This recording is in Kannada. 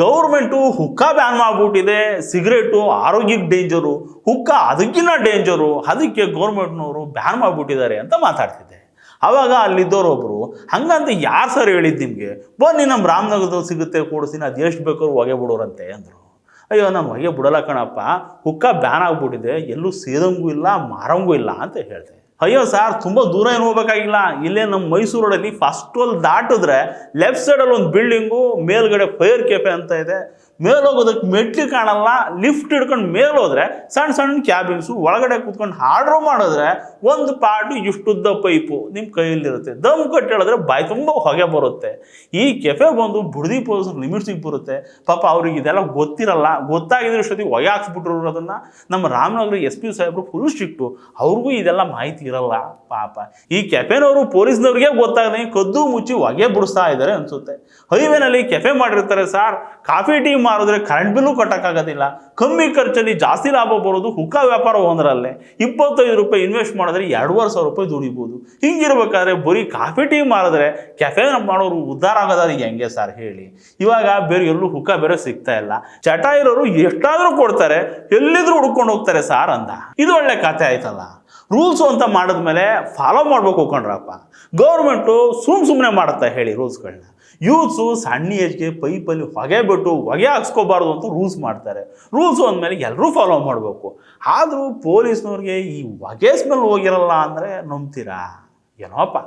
ಗೌರ್ಮೆಂಟು ಹುಕ್ಕ ಬ್ಯಾನ್ ಮಾಡ್ಬಿಟ್ಟಿದೆ, ಸಿಗರೇಟು, ಆರೋಗ್ಯಕ್ಕೆ ಡೇಂಜರು, ಹುಕ್ಕ ಅದಕ್ಕಿಂತ ಡೇಂಜರು, ಅದಕ್ಕೆ ಗೌರ್ಮೆಂಟ್ನವರು ಬ್ಯಾನ್ ಮಾಡ್ಬಿಟ್ಟಿದ್ದಾರೆ ಅಂತ ಮಾತಾಡ್ತಿದ್ದೆ. ಆವಾಗ ಅಲ್ಲಿದ್ದವರೊಬ್ಬರು ಹಂಗಂತ ಯಾರು ಸರ್ ಹೇಳಿದ್ದು ನಿಮಗೆ? ಬನ್ನಿ ನಮ್ಮ ರಾಮನಗರದಲ್ಲಿ ಸಿಗುತ್ತೆ ಕೊಡಿಸ್ತೀನಿ ಅದು ಎಷ್ಟು ಬೇಕಾದ್ರೂ ಹೊಗೆ ಬಿಡೋರಂತೆ, ಅಂದರು. ಅಯ್ಯೋ ನಮ್ಮ ಹೊಗೆ ಬಿಡಲ್ಲ ಕಣಪ್ಪ, ಹುಕ್ಕ ಬ್ಯಾನ್ ಆಗಿಬಿಟ್ಟಿದೆ, ಎಲ್ಲೂ ಸೇದಂಗೂ ಇಲ್ಲ, ಮಾರಂಗೂ ಇಲ್ಲ, ಅಂತ ಹೇಳಿದೆ. ಅಯ್ಯೋ ಸರ್, ತುಂಬ ದೂರ ಏನು ಹೋಗ್ಬೇಕಾಗಿಲ್ಲ. ಇಲ್ಲೇ ನಮ್ಮ ಮೈಸೂರು ರೋಡಲ್ಲಿ ಫಸ್ಟ್ ಅಲ್ಲಿ ದಾಟಿದ್ರೆ ಲೆಫ್ಟ್ ಸೈಡಲ್ಲಿ ಒಂದು ಬಿಲ್ಡಿಂಗು ಮೇಲ್ಗಡೆ ಫೈರ್ ಕೆಫೆ ಅಂತ ಇದೆ. ಮೇಲೆ ಹೋಗೋದಕ್ಕೆ ಮೆಟ್ಲಿ ಕಾಣಲ್ಲ ಲಿಫ್ಟ್ ಹಿಡ್ಕೊಂಡು ಮೇಲೆ ಹೋದ್ರೆ ಸಣ್ಣ ಸಣ್ಣ ಕ್ಯಾಬಿನ್ಸು ಒಳಗಡೆ ಕೂತ್ಕೊಂಡು ಆರ್ಡ್ರ್ ಮಾಡಿದ್ರೆ ಒಂದು ಪಾಟು ಇಷ್ಟುದ್ದ ಪೈಪು ನಿಮ್ಮ ಕೈಯಲ್ಲಿರುತ್ತೆ. ದಮ್ ಕಟ್ಟಿ ಹೇಳಿದ್ರೆ ಬಾಯಿ ತುಂಬ ಹೊಗೆ ಬರುತ್ತೆ. ಈ ಕೆಫೆ ಬಂದು ಬುಡದಿ ಪೋಸ್ ಲಿಮಿಟ್ಸಿಗೆ ಬರುತ್ತೆ. ಪಾಪ ಅವ್ರಿಗೆ ಇದೆಲ್ಲ ಗೊತ್ತಿರಲ್ಲ. ಗೊತ್ತಾಗಿದ್ರೆ ಇಷ್ಟೊತ್ತಿಗೆ ಹೊಗೆ ಹಾಕ್ಸ್ಬಿಟ್ರು ಅದನ್ನು. ನಮ್ಮ ರಾಮನಗರ ಎಸ್ ಪಿ ಸಾಹೇಬರು ಫುಲ್ ಸ್ಟ್ರಿಕ್ಟು ಅವ್ರಿಗೂ ಇದೆಲ್ಲ ಮಾಹಿತಿ ಇರಲ್ಲ. ಪಾಪ. ಈ ಕೆಫೆನವರು ಪೊಲೀಸ್ನವ್ರಿಗೆ ಗೊತ್ತಾಗದೆ ಕದ್ದು ಮುಚ್ಚಿ ಹೊಗೆ ಬಿಡಿಸ್ತಾ ಇದ್ದಾರೆ ಅನ್ಸುತ್ತೆ. ಹೈವೇನಲ್ಲಿ ಕೆಫೆ ಮಾಡಿರ್ತಾರೆ ಸರ್ ಕಾಫಿ ಟೀ ಮಾರಿದ್ರೆ ಕರೆಂಟ್ ಬಿಲ್ಲು ಕಟ್ಟೋಕ್ಕಾಗೋದಿಲ್ಲ. ಕಮ್ಮಿ ಖರ್ಚಲ್ಲಿ ಜಾಸ್ತಿ ಲಾಭ ಬರೋದು ಹುಕ್ಕ ವ್ಯಾಪಾರ ಒಂದರಲ್ಲೇ ಇಪ್ಪತ್ತೈದು ರೂಪಾಯಿ ಇನ್ವೆಸ್ಟ್ ಮಾಡಿದ್ರೆ ಎರಡೂವರೆ ಸಾವಿರ ರೂಪಾಯಿ ದುಡಿಬೋದು. ಹಿಂಗಿರ್ಬೇಕಾದ್ರೆ ಬರೀ ಕಾಫಿ ಟೀ ಮಾರಿದ್ರೆ ಕೆಫೆ ಮಾಡೋರು ಉದ್ಧಾರ ಆಗೋದಾದ್ರೆ ಹೆಂಗೆ ಸರ್ ಹೇಳಿ. ಇವಾಗ ಬೇರೆ ಎಲ್ಲೂ ಹುಕ್ಕ ಬೇರೆ ಸಿಗ್ತಾ ಇಲ್ಲ. ಚಟ ಇರೋರು ಎಷ್ಟಾದರೂ ಕೊಡ್ತಾರೆ, ಎಲ್ಲಿದ್ರು ಹುಡ್ಕೊಂಡು ಹೋಗ್ತಾರೆ ಸಾರ್ ಅಂದ. ಇದು ಒಳ್ಳೆ ಕತೆ ಆಯ್ತಲ್ಲ. ರೂಲ್ಸು ಅಂತ ಮಾಡಿದ ಮೇಲೆ ಫಾಲೋ ಮಾಡ್ಬೇಕು ಕಣ್ರಪ್ಪ ಗೌರ್ಮೆಂಟು ಸುಮ್ಮ ಸುಮ್ಮನೆ ಮಾಡುತ್ತಾ ಹೇಳಿ ರೂಲ್ಸ್ಗಳನ್ನ ಯೂತ್ಸು ಸಣ್ಣ ಏಜ್ಗೆ ಪೈಪಲ್ಲಿ ಹೊಗೆ ಬಿಟ್ಟು ಹೊಗೆ ಹಾಕ್ಸ್ಕೋಬಾರ್ದು ಅಂತ ರೂಲ್ಸ್ ಮಾಡ್ತಾರೆ. ರೂಲ್ಸು ಅಂದಮೇಲೆ ಎಲ್ಲರೂ ಫಾಲೋ ಮಾಡಬೇಕು. ಆದರೂ ಪೊಲೀಸ್ನವ್ರಿಗೆ ಈ ಹೊಗೆ ಸ್ಮೆಲ್ ಹೋಗಿರಲ್ಲ ಅಂದರೆ ನಂಬ್ತೀರಾ? ಏನೋಪ್ಪ?